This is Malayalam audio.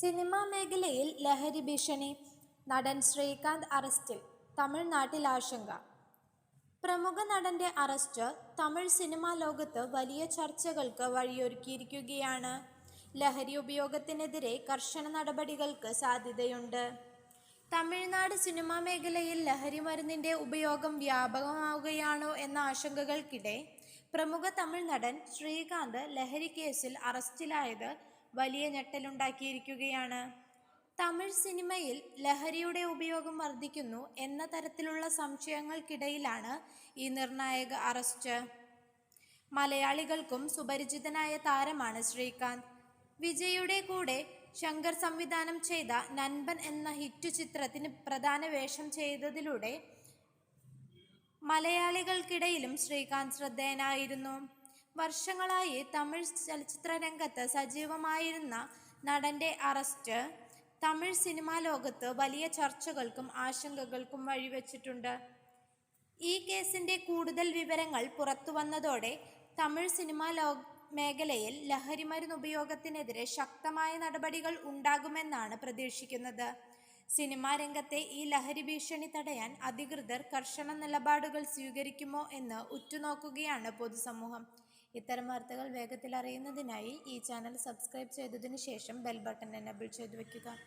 സിനിമാ മേഖലയിൽ ലഹരി ഭീഷണി നടൻ ശ്രീകാന്ത് അറസ്റ്റിൽ തമിഴ്നാട്ടിൽ ആശങ്ക. പ്രമുഖ നടന്റെ അറസ്റ്റ് തമിഴ് സിനിമാ ലോകത്ത് വലിയ ചർച്ചകൾക്ക് വഴിയൊരുക്കിയിരിക്കുകയാണ്. ലഹരി ഉപയോഗത്തിനെതിരെ കർശന നടപടികൾക്ക് സാധ്യതയുണ്ട്. തമിഴ്നാട് സിനിമാ മേഖലയിൽ ലഹരി മരുന്നിന്റെ ഉപയോഗം വ്യാപകമാവുകയാണോ എന്ന ആശങ്കകൾക്കിടെ പ്രമുഖ തമിഴ് നടൻ ശ്രീകാന്ത് ലഹരി കേസിൽ അറസ്റ്റിലായത് വലിയ ഞെട്ടലുണ്ടാക്കിയിരിക്കുകയാണ്. തമിഴ് സിനിമയിൽ ലഹരിയുടെ ഉപയോഗം വർദ്ധിക്കുന്നു എന്ന തരത്തിലുള്ള സംശയങ്ങൾക്കിടയിലാണ് ഈ നിർണായക അറസ്റ്റ്. മലയാളികൾക്കും സുപരിചിതനായ താരമാണ് ശ്രീകാന്ത്. വിജയുടെ കൂടെ ശങ്കർ സംവിധാനം ചെയ്ത നൻപൻ എന്ന ഹിറ്റ് ചിത്രത്തിന് പ്രധാന വേഷം ചെയ്തതിലൂടെ മലയാളികൾക്കിടയിലും ശ്രീകാന്ത് ശ്രദ്ധേയനായിരുന്നു. വർഷങ്ങളായി തമിഴ് ചലച്ചിത്ര രംഗത്ത് സജീവമായിരുന്ന നടന്റെ അറസ്റ്റ് തമിഴ് സിനിമാ ലോകത്ത് വലിയ ചർച്ചകൾക്കും ആശങ്കകൾക്കും വഴിവെച്ചിട്ടുണ്ട്. ഈ കേസിന്റെ കൂടുതൽ വിവരങ്ങൾ പുറത്തു വന്നതോടെ തമിഴ് സിനിമാ ലോ മേഖലയിൽ ലഹരിമരുന്ന് ഉപയോഗത്തിനെതിരെ ശക്തമായ നടപടികൾ ഉണ്ടാകുമെന്നാണ് പ്രതീക്ഷിക്കുന്നത്. സിനിമാ രംഗത്തെ ഈ ലഹരി ഭീഷണി തടയാൻ അധികൃതർ കർശന നിലപാടുകൾ സ്വീകരിക്കുമോ എന്ന് ഉറ്റുനോക്കുകയാണ് പൊതുസമൂഹം. ഇത്തരം വാർത്തകൾ വേഗത്തിൽ അറിയുന്നതിനായി ഈ ചാനൽ സബ്സ്ക്രൈബ് ചെയ്തതിനു ശേഷം ബെൽ ബട്ടൺ എനബിൾ ചെയ്തു വയ്ക്കുക.